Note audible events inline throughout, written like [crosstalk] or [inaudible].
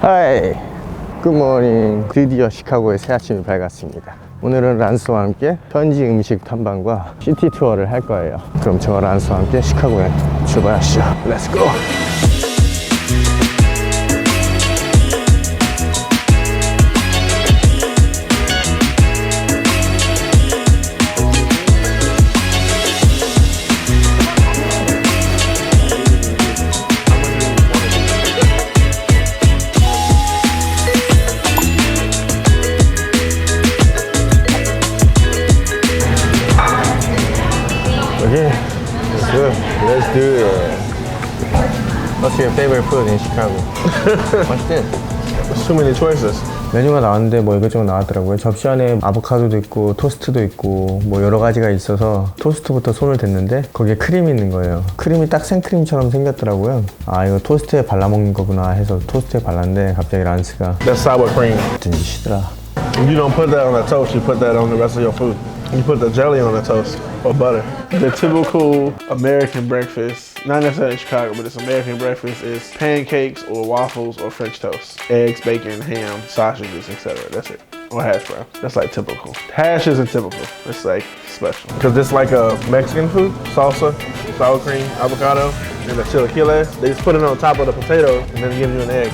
하이 굿모닝 드디어 시카고의 새 아침이 밝았습니다. 오늘은 란스와 함께 현지 음식 탐방과 시티 투어를 할 거예요. 그럼 저와 란스와 함께 시카고에 출발하시죠. 렛츠고 It. What's your favorite food in Chicago? There's too many choices. 메뉴가 나왔는데 뭐 이것저것 나왔더라고요. 접시 안에 아보카도도 있고 토스트도 있고 뭐 여러 가지가 있어서 토스트부터 손을 댔는데 거기에 크림이 있는 거예요. 크림이 딱 생크림처럼 생겼더라고요. 아 이거 토스트에 발라 먹는 거구나 해서 토스트에 발랐는데 갑자기 란스가 That's sour cream. 무슨 짓이더라. You don't put that on the toast, you put that on the rest of your food. You put the jelly on the toast or butter. The typical American breakfast, not necessarily in Chicago, but it's American breakfast is pancakes or waffles or French toast, eggs, bacon, ham, sausages, etc. That's it. Or hash brown. That's like typical. Hash isn't typical. It's like special. Because it's like a Mexican food, salsa, sour cream, avocado, and the chilaquiles. They just put it on top of the potato and then give you an egg.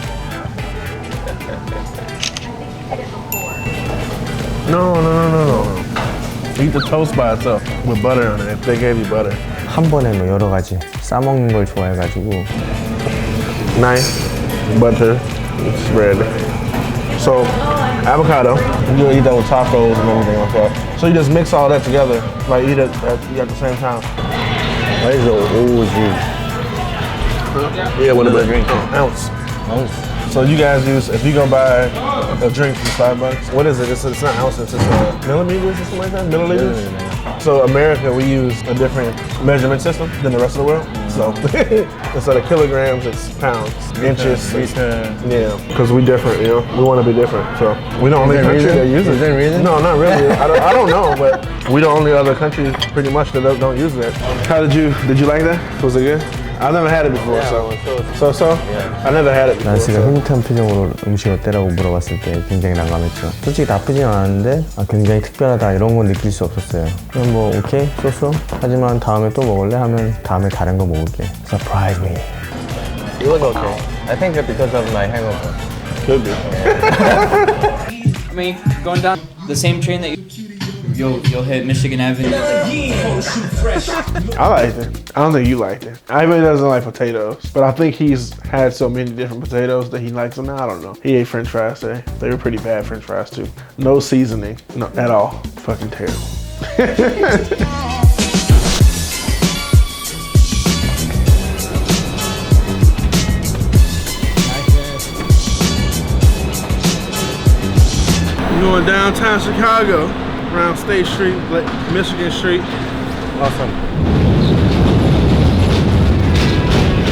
No, no, no, no, no. Eat the toast by itself with butter on it. If they gave you butter. 한 번에 뭐 여러 가지 싸 먹는 걸 좋아해가지고 Nice butter spread. So avocado. You eat that with tacos and everything like that. So you just mix all that together, like eat it at, at the same time. 맛있어 오지 Yeah, what Another drink. Ounce. So you guys use if you gonna buy a drink from Starbucks, what is it? It's, it's not ounces, it's uh, millimeters or something like that. Milliliters. So America, we use a different measurement system than the rest of the world. So [laughs] instead of kilograms, it's pounds, inches. it's- Yeah, because we different, you know. We want to be different. So we the only there country reason? that uses Is there reason? No, not really. [laughs] I, don't, I don't know, but we the only other country pretty much that don't, don't use that. How did you did you like that? Was it good? I've never had it before, so so so. I never had it before. 란스가 So. 흐뭇한 표정으로 음식 어때라고 물어봤을 때 굉장히 난감했죠. 솔직히 나쁘진 않았는데 아, 굉장히 특별하다 이런 건 느낄 수 없었어요. 그냥 뭐 오케이 쏘쏘 하지만 다음에 또 먹을래 하면 다음에 다른 거 먹을게. Surprise me. It was okay. I think because of my hangover. Could be. I mean, going down the same train that you, you'll you'll hit Michigan Avenue. I liked it. I don't think you liked it. I really doesn't like potatoes, but I think he's had so many different potatoes that he likes them now. I don't know. He ate French fries today. They were pretty bad French fries too. No seasoning, no at all. Fucking terrible. [laughs] We're going downtown Chicago, around State Street, Michigan Street. Awesome.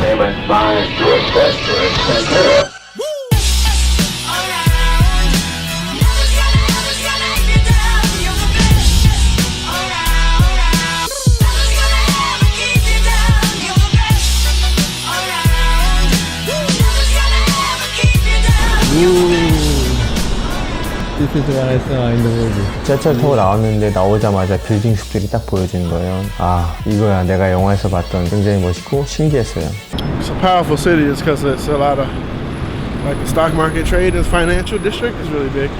Payment by George Restaurant Santana. 지하철 타고 나왔는데 나오자마자 빌딩 숲들이 딱 보여지는 거예요. 아 이거야 내가 영화에서 봤던 굉장히 멋있고 신기했어요. It's a powerful city just because it's a lot of like the stock market trade and financial district is really big.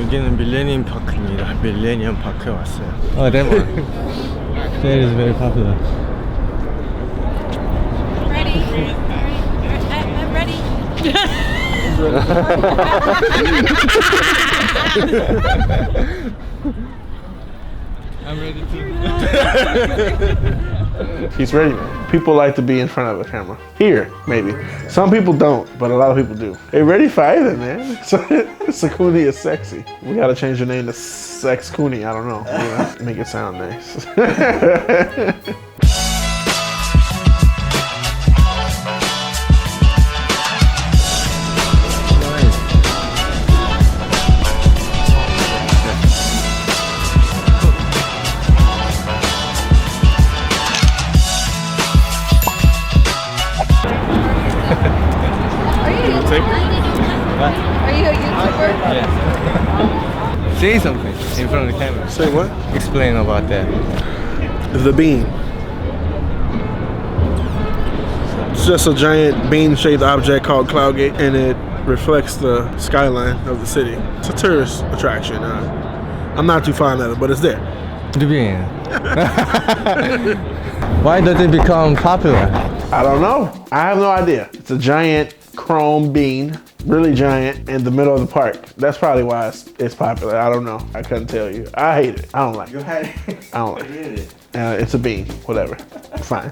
여기는 밀레니엄 파크입니다. 밀레니엄 파크에 왔어요. 어, 레몬. That is very popular. Ready? I- I'm ready. [laughs] [laughs] He's ready. People like to be in front of a camera. Here, maybe. Some people don't, but a lot of people do. They ready for anything, man. [laughs] Sakuni is sexy. We gotta change your name to Sex Cooney. I don't know. Know, Make it sound nice. [laughs] Say something in front of the camera. Say what? Explain about that. The bean. It's just a giant bean-shaped object called Cloudgate, and it reflects the skyline of the city. It's a tourist attraction. Uh, I'm not too fond of it, but it's there. The bean. [laughs] Why does it become popular? I don't know. I have no idea. It's a giant chrome bean, really giant, in the middle of the park. That's probably why it's, it's popular. I don't know. I couldn't tell you. I hate it. I don't like it. I don't like it. [laughs] Uh, it's a bean. Whatever. Fine.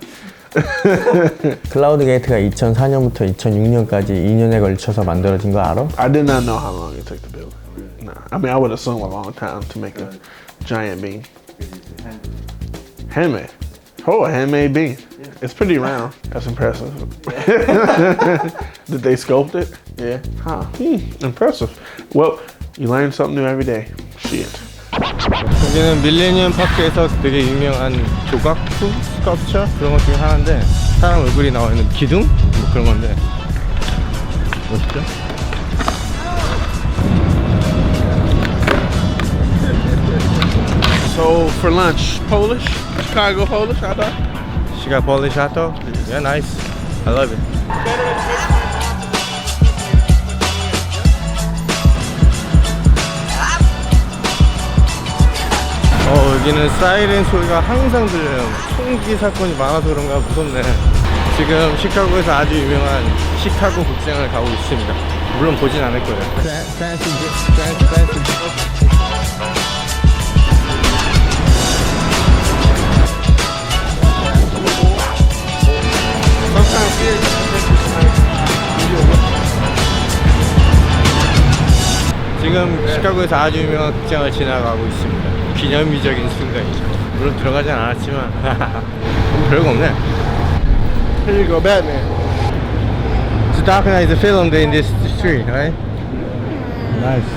클라우드 게이트가 2004년부터 2006년까지 2년에 걸쳐서 만들어진 거 알아? I did not know how long it took to build. No, I mean I would assume a long time to make a giant bean. Handmade. Oh, a handmade bean. It's pretty round. That's impressive. [laughs] did they sculpt it? Yeah. Huh. Hmm, impressive. Well, you learn something new every day. Shit. 여기는 밀레니엄 파크에서 되게 유명한 조각품 스culpture 그런 것 중에 하나인데 사람 얼굴이 나와 있는 기둥 뭐 그런 건데 멋있죠? So for lunch, Polish, Chicago Polish, I thought. She got Polish hot dog? Yeah, nice. I love it. 어, 여기는 사이렌 소리가 항상 들려요. 총기 사건이 많아서 그런가 무섭네. 지금 시카고에서 아주 유명한 시카고 극장을 가고 있습니다. 물론 보진 않을 거예요. 지금 시카고에서 아주 유명한 극장을 지나가고 있습니다. 기념비적인 순간이죠. 물론 들어가진 않았지만 뭐 [laughs] 별거 없네. Here you go, Batman. The Dark Knight is filmed in this street, right? Nice.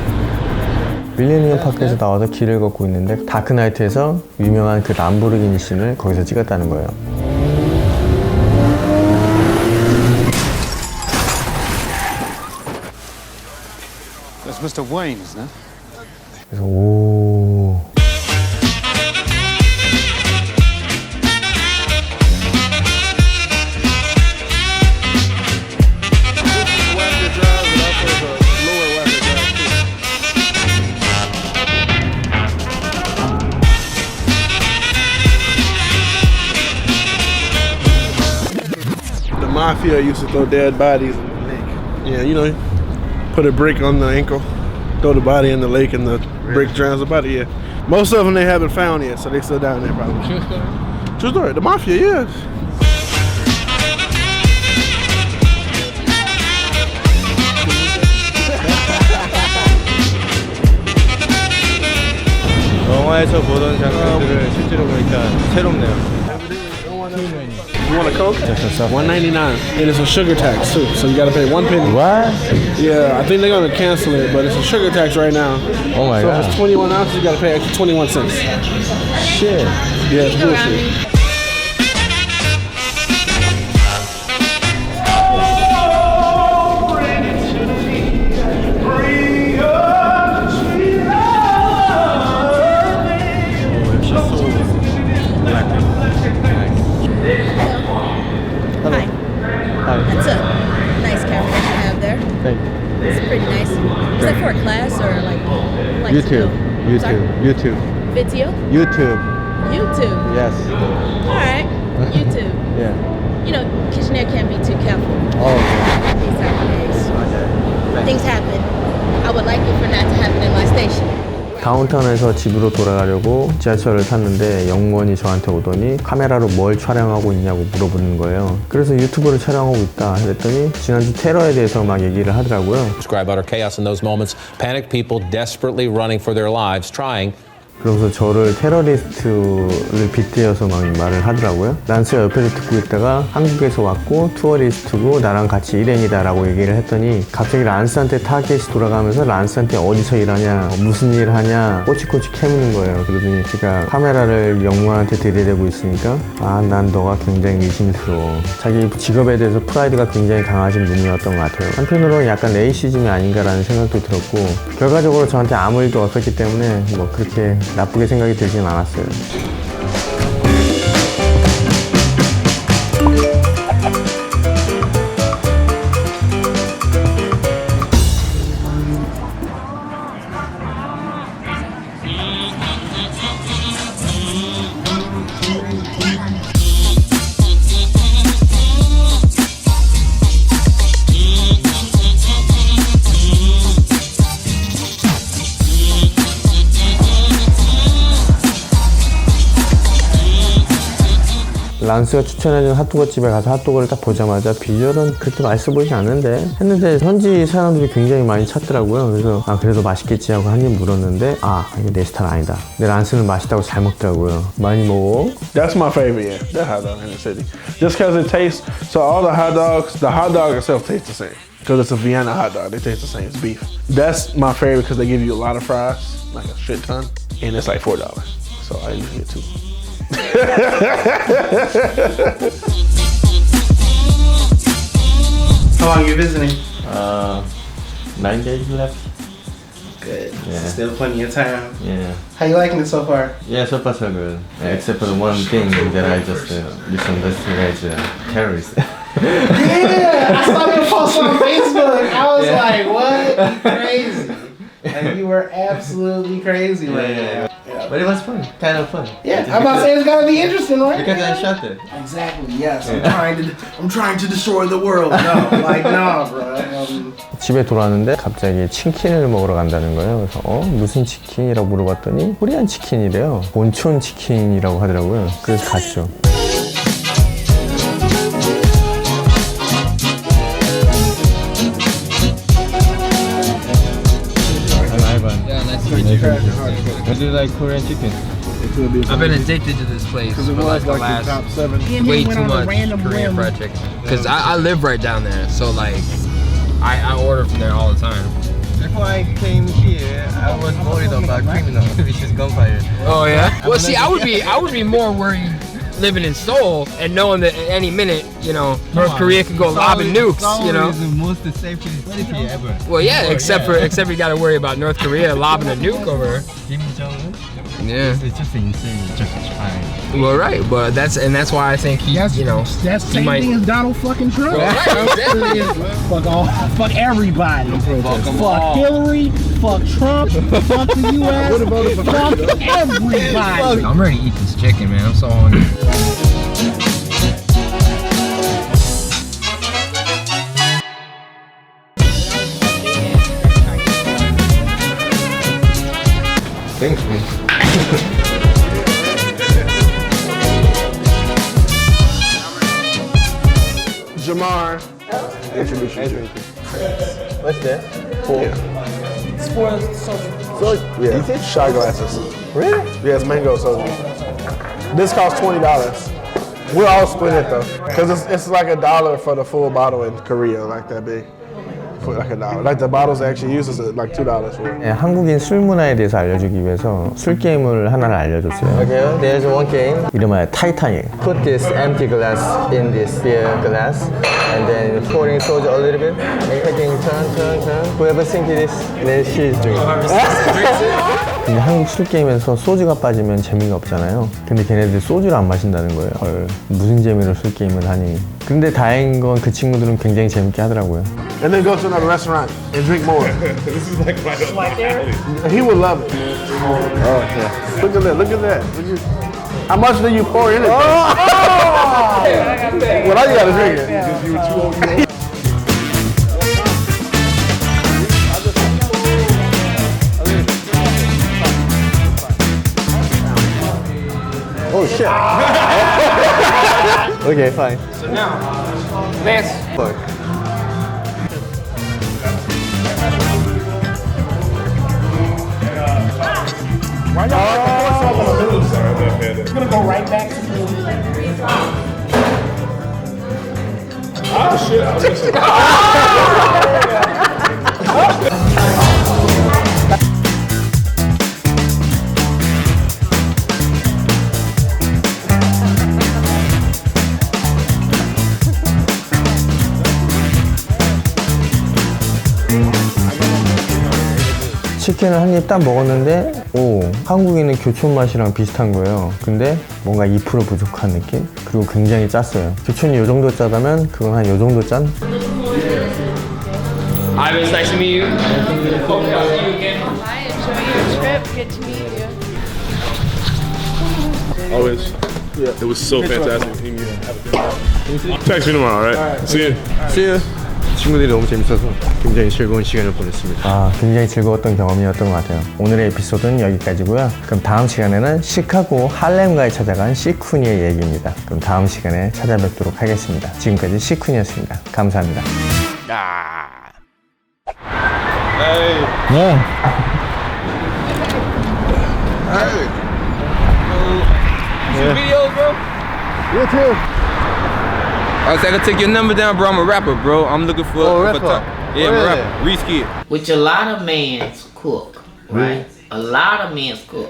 밀레니엄 파크에서 나와서 길을 걷고 있는데 다크나이트에서 유명한 그 람보르기니 씬을 거기서 찍었다는 거예요. That's Mr. Wayne, isn't it? 그래서 오. The mafia used to throw dead bodies in the lake. Yeah, you know, put a brick on the ankle, throw the body in the lake, and the brick drowns the body. Yeah, most of them they haven't found yet, so they still down there probably. True story. True story. The mafia, yes. 영화에서 보던 장면들을 실제로 보니까 새롭네요. You want a Coke? One ninety nine, and it's a sugar tax too, so you gotta pay one penny. What? Yeah, I think they're gonna cancel it, but it's a sugar tax right now. Oh my so if god. it's twenty one ounces, you gotta pay extra twenty one cents. Shit. Yeah, it's bullshit. Nice camera that you have there. Thank you. It's pretty nice. Is that for a class or like, like to YouTube. Sorry? YouTube. YouTube. Video? YouTube. YouTube. Yes. All right. YouTube. [laughs] Yeah. You know, Kitchener can't be too careful Oh, okay. these type of days. Things happen. I would like it for that to happen in my station. 다운타운에서 집으로 돌아가려고 지하철을 탔는데 영무원이 저한테 오더니 카메라로 뭘 촬영하고 있냐고 물어보는 거예요. 그래서 유튜브를 촬영하고 있다 그랬더니 지난주 테러에 대해서 막 얘기를 하더라고요. describe utter chaos in those moments. Panicked people desperately running for their lives, trying 그러면서 저를 테러리스트를 빗대어서 막 말을 하더라고요. 란스가 옆에서 듣고 있다가 한국에서 왔고 투어리스트고 나랑 같이 일행이다라고 얘기를 했더니 갑자기 란스한테 타겟이 돌아가면서 란스한테 어디서 일하냐, 무슨 일 하냐 꼬치꼬치 캐묻는 거예요. 그러더니 제가 카메라를 영무한테 들이대고 있으니까 아, 난 너가 굉장히 의심스러워. 자기 직업에 대해서 프라이드가 굉장히 강하신 분이었던 것 같아요. 한편으로는 약간 레이시즘이 아닌가라는 생각도 들었고 결과적으로 저한테 아무 일도 없었기 때문에 뭐 그렇게 나쁘게 생각이 들진 않았어요. 란스가 추천해준 핫도그 집에 가서 핫도그를 딱 보자마자 비주얼은 그렇게 맛있어 보이지 않는데 했는데 현지 사람들이 굉장히 많이 찾더라고요. 그래서 아 그래도 맛있겠지 하고 한 입 물었는데 아 이게 내 스타일 아니다. 근데 란스는 맛있다고 잘 먹더라고요. 많이 먹어? That's my favorite, yeah. That hot dog in the city. Just because it tastes, so all the hot dogs, the hot dog itself tastes the same. Because it's a Vienna hot dog, they taste the same. It's beef. That's my favorite because they give you a lot of fries, like a shit ton, and it's like $4. So I usually get two. How long you visiting? Uh, nine days left. Good. Yeah. Still plenty of time. Yeah. How you liking it so far? Yeah, so far so good. Yeah, except for the one thing that I just uh, misunderstood as uh, terrorist. Yeah, I saw your post on Facebook. I was like, what? You [laughs] crazy. Like, you were absolutely crazy right yeah, now. but it was fun. Kind of fun. Yeah, I'm about to say it's gotta be interesting, right? Because I shot it. Exactly. Yes. I'm trying to. I'm trying to destroy the world. No, like no, bro. Um, 집에 돌아왔는데 갑자기 치킨을 먹으러 간다는 거예요. 그래서 어 무슨 치킨이라고 물어봤더니 코리안 치킨이래요. 온천 치킨이라고 하더라고요. 그래서 갔죠. Yeah, nice to meet you. Do like Korean chicken? I've been addicted to this place for like the last seven. way too much Korean fried chicken. Cause I, I live right down there, so like I, I order from there all the time. Before I came here, I was worried about criminal, which [laughs] is gunfire. Oh yeah. Well, see, I would be I would be more worried living in Seoul and knowing that at any minute, you know, North Korea could go lobbing nukes. You know. the most safest city ever. Well, yeah, except for except you got to worry about North Korea lobbing a nuke over. Kim Jong Un. Yeah. It's just insane. Just trying. Well, right, but that's and that's why I think he, you know, That's the same might. thing as Donald fucking Trump. Right, exactly. [laughs] fuck all, fuck everybody. Fuck, Hillary. Fuck Trump. fuck the [laughs] U.S. fuck [laughs] everybody. I'm ready to eat this chicken, man. I'm so hungry. Thanks, man. Jamar. Introduce you to. What's that? Four. So, yeah, shot glasses. Really? Yes, mango soda. This costs twenty dollars. We'll all split it though, cause it's, it's like a dollar for the full bottle in Korea, like that big. For like a dollar. Like the bottles actually use is like two dollars for. it. 네, 한국인 술 문화에 대해서 알려주기 위해서 술 게임을 하나를 알려줬어요. Okay, there's one game. 이름하여 타이타닉. Put this empty glass in this beer glass, and then pouring soju a little bit, and taking turn, turn, turn. Whoever think this, then she's drink. 근데 한국 술 게임에서 소주가 빠지면 재미가 없잖아요. 근데 걔네들 소주를 안 마신다는 거예요. 헐, 무슨 재미로 술 게임을 하니? 근데 다행인 건 그 친구들은 굉장히 재밌게 하더라고요. And then go to another restaurant and drink more. this is like right there. He would love it. Oh yeah. Look at that. Look at that. Look at, how much do you pour in it? well, now you gotta drink it. Oh shit. [laughs] okay, fine. Lance, Fuck. Oh, It's gonna go right back to you. Oh shit! [laughs] Oh, 치킨을 한 입 딱 먹었는데 오 한국인의 교촌 맛이랑 비슷한 거예요 근데 뭔가 2% 부족한 느낌? 그리고 굉장히 짰어요 교촌이 요 정도 짜다면 그건 한 요 정도 짠? Ivan, it's nice to meet you. Hope to see you again. I enjoy your trip. Good to meet you. Always. Yeah. It was so fantastic seeing you. Text me tomorrow, all right? See you. See you. 친구들이 너무 재밌어서 굉장히 즐거운 시간을 보냈습니다. 아, 굉장히 즐거웠던 경험이었던 것 같아요. 오늘의 에피소드는 여기까지고요. 그럼 다음 시간에는 시카고 할렘가에 찾아간 시쿠니의 얘기입니다. 그럼 다음 시간에 찾아뵙도록 하겠습니다. 지금까지 시쿠니였습니다. 감사합니다. 네. Video, bro. You too. I was like, I take your number down, bro. I'm a rapper, bro. I'm looking for. Oh, for rapper. time. Yeah, I'm a rapper. Reese Kid. Which a lot of men's cook, right? A lot of men's cook.